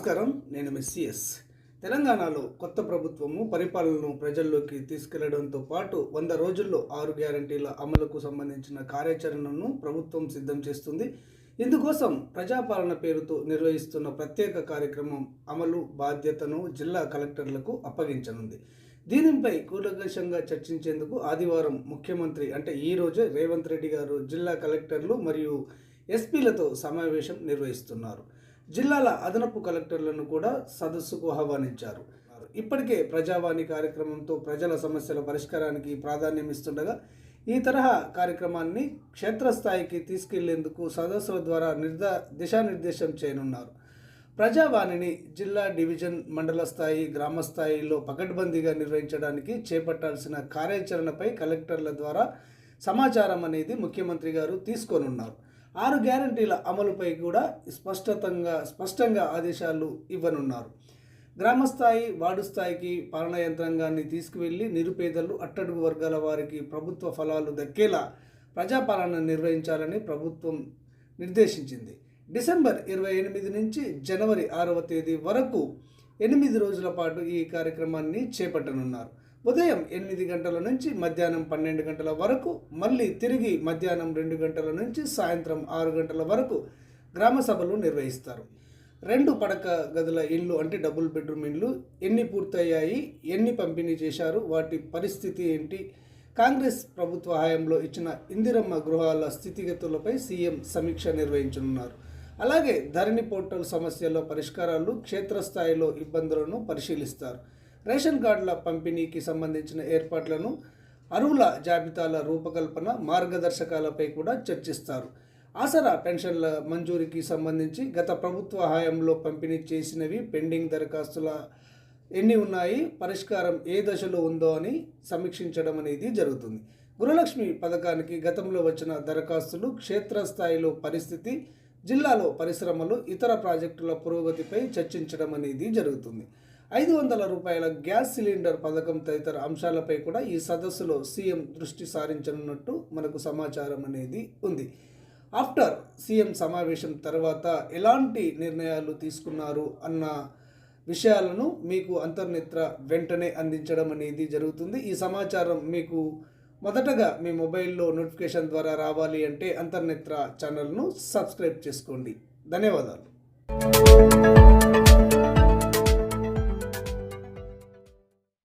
నమస్కారం నేను మిస్సిఎస్ తెలంగాణలో కొత్త ప్రభుత్వము పరిపాలనను ప్రజల్లోకి తీసుకెళ్ళడంతో పాటు వంద రోజుల్లో ఆరు గ్యారంటీల అమలుకు సంబంధించిన కార్యాచరణను ప్రభుత్వం సిద్ధం చేస్తుంది. ఇందుకోసం ప్రజాపాలన పేరుతో నిర్వహిస్తున్న ప్రత్యేక కార్యక్రమం అమలు బాధ్యతను జిల్లా కలెక్టర్లకు అప్పగించనుంది. దీనిపై కూలంకషంగా చర్చించేందుకు ఆదివారం ముఖ్యమంత్రి అంటే ఈరోజు రేవంత్ రెడ్డి గారు జిల్లా కలెక్టర్లు మరియు ఎస్పీలతో సమావేశం నిర్వహిస్తున్నారు. జిల్లాల అదనపు కలెక్టర్లను కూడా సదస్సుకు ఆహ్వానించారు. ఇప్పటికే ప్రజావాణి కార్యక్రమంతో ప్రజల సమస్యల పరిష్కారానికి ప్రాధాన్యం ఇస్తుండగా ఈ తరహా కార్యక్రమాన్ని క్షేత్రస్థాయికి తీసుకెళ్ళేందుకు సదస్సుల ద్వారా నిర్దా దిశానిర్దేశం చేయనున్నారు. ప్రజావాణిని జిల్లా డివిజన్ మండల స్థాయి గ్రామ స్థాయిలో పకడ్బందీగా నిర్వహించడానికి చేపట్టాల్సిన కార్యాచరణపై కలెక్టర్ల ద్వారా సమాచారం అనేది ముఖ్యమంత్రి గారు తీసుకోనున్నారు. ఆరు గ్యారంటీల అమలుపై కూడా స్పష్టతంగా స్పష్టంగా ఆదేశాలు ఇవ్వనున్నారు. గ్రామస్థాయి వార్డు స్థాయికి పాలనా యంత్రాంగాన్ని తీసుకువెళ్ళి నిరుపేదలు అట్టడుగు వర్గాల వారికి ప్రభుత్వ ఫలాలు దక్కేలా ప్రజాపాలన నిర్వహించాలని ప్రభుత్వం నిర్దేశించింది. డిసెంబర్ ఇరవై ఎనిమిది నుంచి జనవరి ఆరవ తేదీ వరకు ఎనిమిది రోజుల పాటు ఈ కార్యక్రమాన్ని చేపట్టనున్నారు. ఉదయం ఎనిమిది గంటల నుంచి మధ్యాహ్నం పన్నెండు గంటల వరకు మళ్ళీ తిరిగి మధ్యాహ్నం రెండు గంటల నుంచి సాయంత్రం ఆరు గంటల వరకు గ్రామ సభలు నిర్వహిస్తారు. రెండు పడక గదుల ఇళ్ళు అంటే డబుల్ బెడ్రూమ్ ఇళ్ళు ఎన్ని పూర్తయ్యాయి ఎన్ని పంపిణీ చేశారు వాటి పరిస్థితి ఏంటి? కాంగ్రెస్ ప్రభుత్వ హయాంలో ఇచ్చిన ఇందిరమ్మ గృహాల స్థితిగతులపై సీఎం సమీక్ష నిర్వహించనున్నారు. అలాగే ధరణి పోర్టల్ సమస్యల పరిష్కారాలు క్షేత్రస్థాయిలో ఇబ్బందులను పరిశీలిస్తారు. రేషన్ కార్డుల పంపిణీకి సంబంధించిన ఏర్పాట్లను అరువుల జాబితాల రూపకల్పన మార్గదర్శకాలపై కూడా చర్చిస్తారు. ఆసరా పెన్షన్ల మంజూరీకి సంబంధించి గత ప్రభుత్వ హయాంలో పంపిణీ చేసినవి పెండింగ్ దరఖాస్తుల ఎన్ని ఉన్నాయి పరిష్కారం ఏ దశలో ఉందో అని సమీక్షించడం అనేది జరుగుతుంది. గృహలక్ష్మి పథకానికి గతంలో వచ్చిన దరఖాస్తులు క్షేత్రస్థాయిలో పరిస్థితి జిల్లాలో పరిశ్రమలు ఇతర ప్రాజెక్టుల పురోగతిపై చర్చించడం అనేది జరుగుతుంది. ఐదు వందల రూపాయల గ్యాస్ సిలిండర్ పథకం తదితర అంశాలపై కూడా ఈ సదస్సులో సీఎం దృష్టి సారించనున్నట్టు మనకు సమాచారం అనేది ఉంది. ఆఫ్టర్ సీఎం సమావేశం తర్వాత ఎలాంటి నిర్ణయాలు తీసుకున్నారు అన్న విషయాలను మీకు అంతర్నిత్ర వెంటనే అందించడం అనేది జరుగుతుంది. ఈ సమాచారం మీకు మొదటగా మీ మొబైల్లో నోటిఫికేషన్ ద్వారా రావాలి అంటే అంతర్నిత్ర ఛానల్ను సబ్స్క్రైబ్ చేసుకోండి. ధన్యవాదాలు.